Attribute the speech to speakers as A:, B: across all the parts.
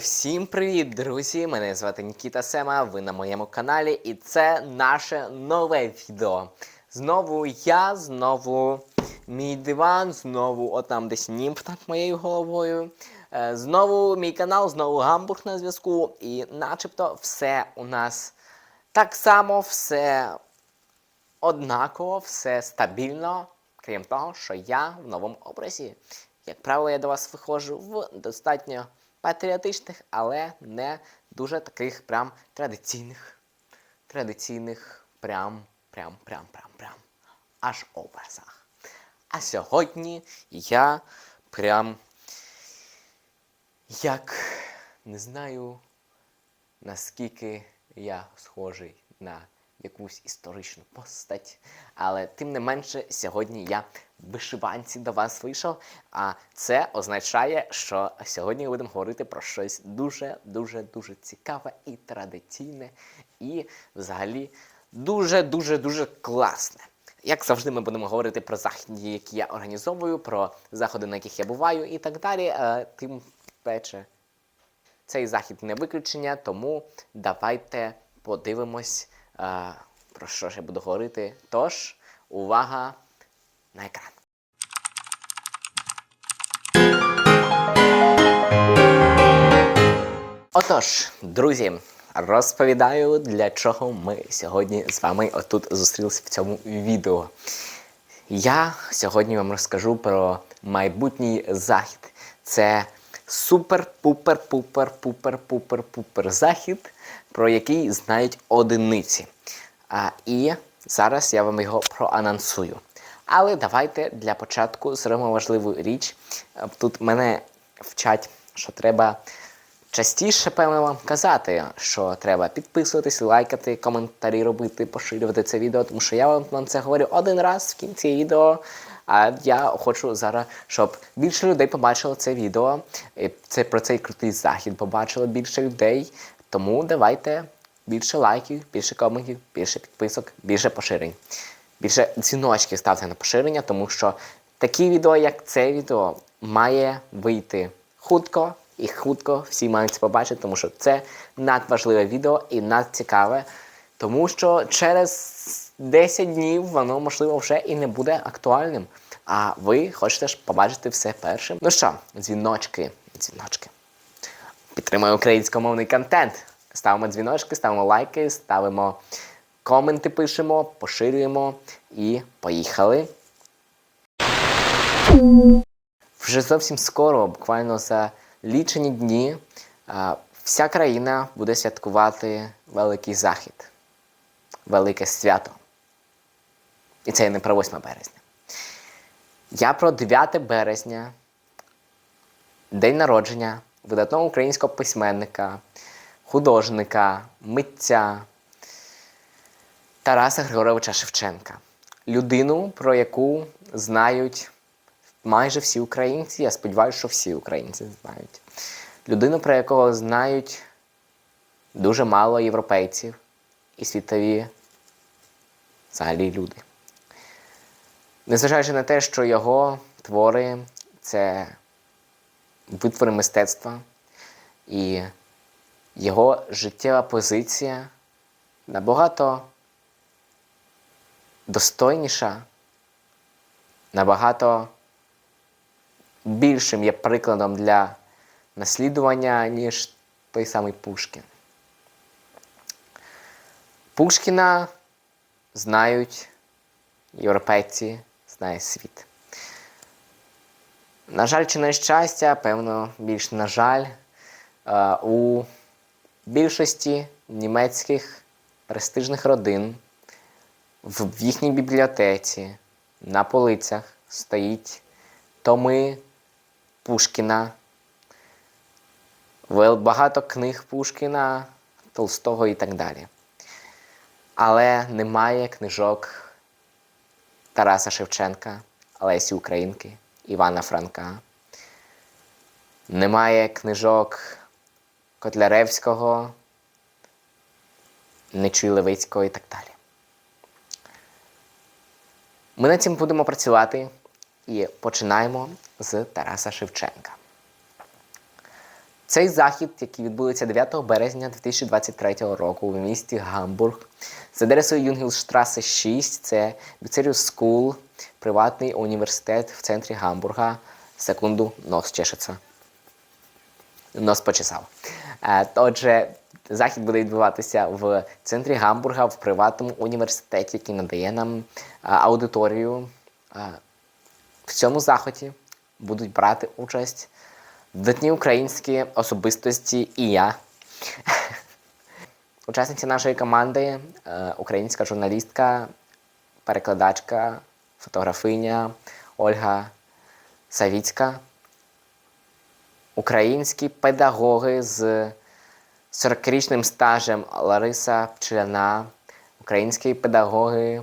A: Всім привіт, друзі! Мене звати Нікіта Сема, ви на моєму каналі, і це наше нове відео. Знову я, знову мій диван, знову отам десь німф над моєю головою. Е, Знову мій канал, знову гамбург на зв'язку. І начебто все у нас так само, все однаково, все стабільно, крім того, що я в новому образі. Як правило, я до вас виходжу в достатньо патріотичних, але не дуже таких прям традиційних, традиційних, прям, прям, прям, прям, прям, аж образах. А сьогодні я прям як не знаю, наскільки я схожий на якусь історичну постать. Але тим не менше, сьогодні я в вишиванці до вас вийшов. А це означає, що сьогодні будемо говорити про щось дуже, дуже, цікаве і традиційне, і взагалі дуже, дуже, дуже класне. Як завжди, ми будемо говорити про заходи, які я організовую, про заходи, на яких я буваю, і так далі. Е, Тим пече цей захід не виключення, тому давайте подивимось, е, про що ж я буду говорити. Тож, увага на екран. Отож, друзі, розповідаю, для чого ми сьогодні з вами отут зустрілися в цьому відео. Я сьогодні вам розкажу про майбутній захід. Це супер-пупер-пупер-пупер-пупер-пупер захід, про який знають одиниці. А, і зараз я вам його проанонсую. Але давайте для початку зробимо важливу річ. Е, Тут мене вчать, що треба частіше, певно, вам казати, що треба підписуватись, лайкати, коментарі робити, поширювати це відео, тому що я вам, вам це говорю один раз в кінці відео. А я хочу зараз, щоб більше людей побачило це відео. Це про цей крутий захід побачило більше людей. Тому давайте більше лайків, більше коментів, більше підписок, більше поширень. Більше дзвіночків ставте на поширення, тому що такі відео, як це відео, має вийти хутко, і хутко всі мають це побачити, тому що це надважливе відео і надцікаве. Тому що через 10 днів воно, можливо, вже і не буде актуальним. А ви хочете ж побачити все першим. Ну що, дзвіночки, дзвіночки. Підтримуємо українськомовний контент. Ставимо дзвіночки, ставимо лайки, ставимо коменти, пишемо, поширюємо і поїхали. Вже зовсім скоро, буквально за лічені дні, вся країна буде святкувати великий захід, велике свято. І це не про 8 березня. Я про 9 березня, день народження видатного українського письменника, художника, митця Тараса Григоровича Шевченка. Людину, про яку знають майже всі українці, я сподіваюся, що всі українці знають. Людину, про якого знають дуже мало європейців і світові взагалі люди. Незважаючи на те, що його твори це витвори мистецтва, і його життєва позиція набагато достойніша, набагато більшим є прикладом для наслідування, ніж той самий Пушкін. Пушкіна знають європейці, знає світ. На жаль, чи на щастя, певно, більш на жаль, е, у більшості німецьких престижних родин в їхній бібліотеці на полицях стоїть томи Пушкіна, багато книг Пушкіна, Толстого і так далі. Але немає книжок Тараса Шевченка, Лесі Українки, Івана Франка. Немає книжок Котляревського, Нечуй Левицького і так далі. Ми над цим будемо працювати і починаємо з Тараса Шевченка. Цей захід, який відбудеться 9 березня 2023 року в місті Гамбург, за адресою Юнгелштрасе 6, це Bucerius School, приватний університет в центрі Гамбурга. Секунду, нос чешеться. Нос почесав. Е, Отже, захід буде відбуватися в центрі Гамбурга в приватному університеті, який надає нам е, аудиторію. Е, В цьому заході будуть брати участь видатні українські особистості і я. Учасниця нашої команди, е, українська журналістка, перекладачка, фотографиня Ольга Савіцька, українські педагоги з 40-річним стажем Лариса Пчеляна, українські педагоги,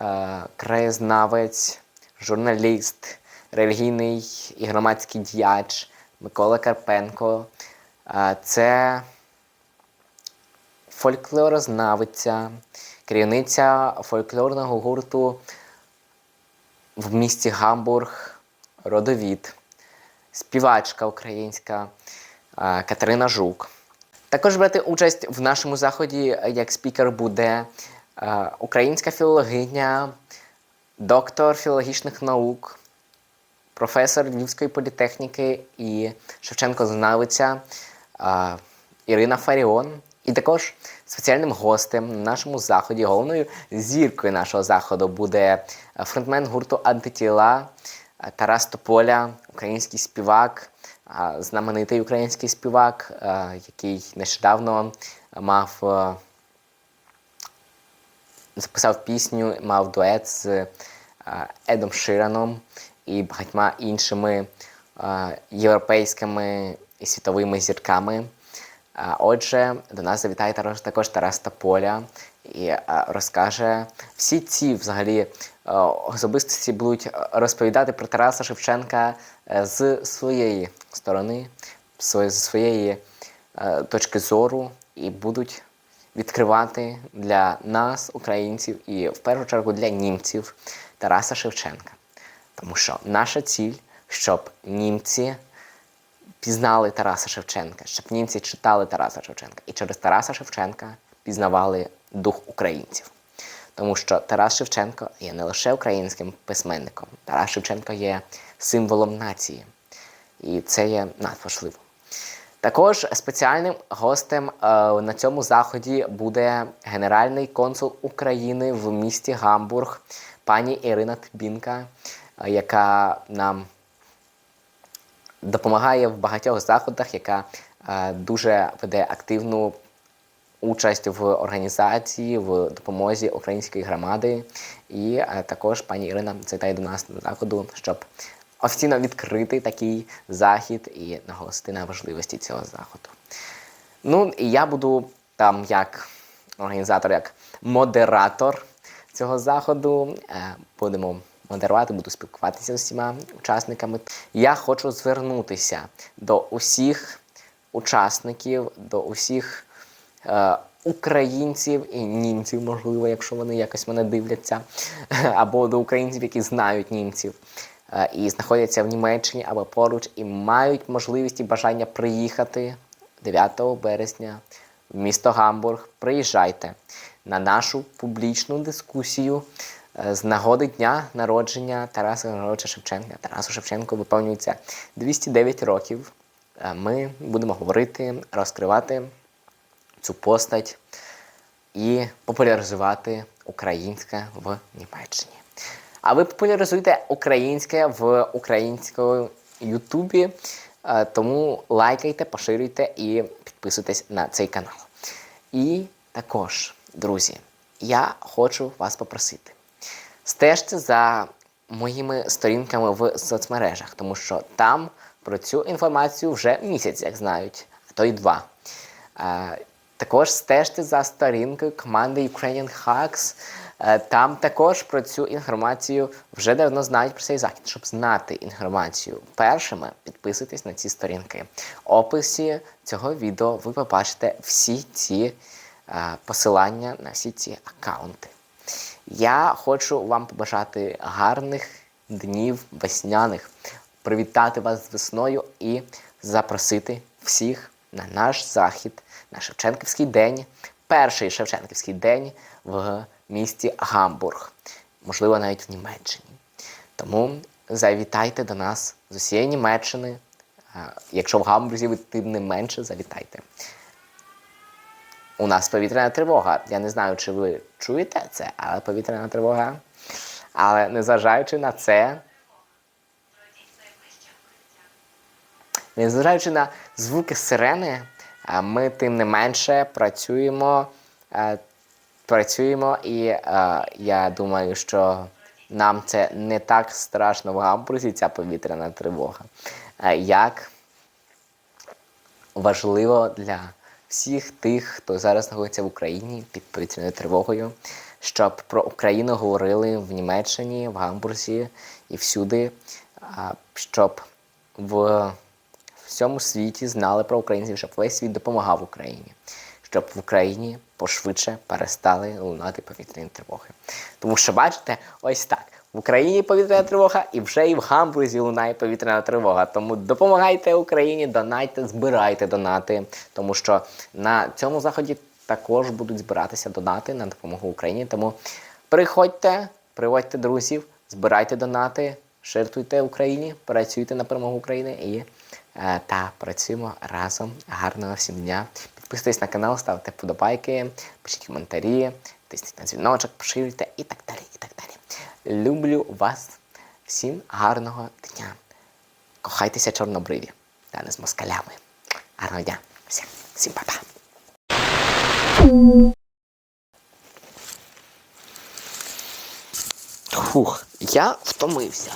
A: е, краєзнавець, журналіст, релігійний і громадський діяч Микола Карпенко. Це фольклорознавиця, керівниця фольклорного гурту в місті Гамбург, родовід, співачка українська Катерина Жук. Також брати участь в нашому заході як спікер буде українська філологиня, доктор філологічних наук, професор Львівської політехніки і Шевченко-знавиця Ірина Фаріон. І також спеціальним гостем на нашому заході, головною зіркою нашого заходу буде е, фронтмен гурту Антитіла е, Тарас Тополя, український співак, знаменитий український співак, е, який нещодавно мав записав пісню, мав дует з Едом Шираном і багатьма іншими е, європейськими і світовими зірками. А, Отже, до нас завітає також- Тарас Тополя і розкаже всі ці взагалі е, особистості будуть е, розповідати про Тараса Шевченка е, з своєї сторони, з своєї е, точки зору, і будуть відкривати для нас, українців, і в першу чергу для німців Тараса Шевченка. Тому що наша ціль, щоб німці пізнали Тараса Шевченка, щоб німці читали Тараса Шевченка і через Тараса Шевченка пізнавали дух українців. Тому що Тарас Шевченко є не лише українським письменником, Тарас Шевченко є символом нації. І це є надважливо. Також спеціальним гостем е, на цьому заході буде генеральний консул України в місті Гамбург, пані Ірина Тбінка, яка нам допомагає в багатьох заходах, яка е, дуже веде активну участь в організації, в допомозі української громади. І е, також пані Ірина завітає до нас на заходу, щоб офіційно відкрити такий захід і наголосити на важливості цього заходу. Ну, і я буду там як організатор, як модератор цього заходу. Е, Будемо модерувати, буду спілкуватися з усіма учасниками. Я хочу звернутися до усіх учасників, до усіх е, українців і німців, можливо, якщо вони якось мене дивляться, або до українців, які знають німців е, і знаходяться в Німеччині або поруч, і мають можливість і бажання приїхати 9 березня в місто Гамбург. Приїжджайте на нашу публічну дискусію з нагоди дня народження Тараса Григоровича Шевченка. Тарасу Шевченку виповнюється 209 років. Е, Ми будемо говорити, розкривати цю постать і популяризувати українське в Німеччині. А ви популяризуйте українське в українському Ютубі, е, тому лайкайте, поширюйте і підписуйтесь на цей канал. І також, друзі, я хочу вас попросити. Стежте за моїми сторінками в соцмережах, тому що там про цю інформацію вже місяць, як знають, а то й два. Е, також стежте за сторінкою команди Ukrainian Hacks. Е, Там також про цю інформацію вже давно знають про цей захід. Щоб знати інформацію першими, підписуйтесь на ці сторінки. В описі цього відео ви побачите всі ці е, посилання на всі ці аккаунти. Я хочу вам побажати гарних днів весняних, привітати вас з весною і запросити всіх на наш захід, на Шевченківський день, перший Шевченківський день в місті Гамбург, можливо, навіть в Німеччині. Тому завітайте до нас з усієї Німеччини. Якщо в Гамбурзі ви тим не менше, завітайте. У нас повітряна тривога. Я не знаю, чи ви чуєте це, але повітряна тривога. Але незважаючи на це, незважаючи на звуки сирени, ми тим не менше працюємо, е, працюємо і е, я думаю, що нам це не так страшно в Гамбурзі, ця повітряна тривога, е, як важливо для всіх тих, хто зараз знаходиться в Україні під повітряною тривогою, щоб про Україну говорили в Німеччині, в Гамбурзі і всюди, щоб в всьому світі знали про українців, щоб весь світ допомагав Україні, щоб в Україні пошвидше перестали лунати повітряні тривоги. Тому що, бачите, ось так. В Україні повітряна тривога і вже і в Гамбурзі лунає повітряна тривога. Тому допомагайте Україні, донайте, збирайте донати, тому що на цьому заході також будуть збиратися донати на допомогу Україні. Тому приходьте, приводьте друзів, збирайте донати, жертвуйте Україні, працюйте на перемогу України і е, та працюємо разом. Гарного всім дня. Підписуйтесь на канал, ставте вподобайки, пишіть коментарі, тисніть на дзвіночок, поширюйте і так далі. Люблю вас. Всім гарного дня. Кохайтеся чорнобриві, та не з москалями. Гарного дня. Всім, всім па-па. Фух, я втомився.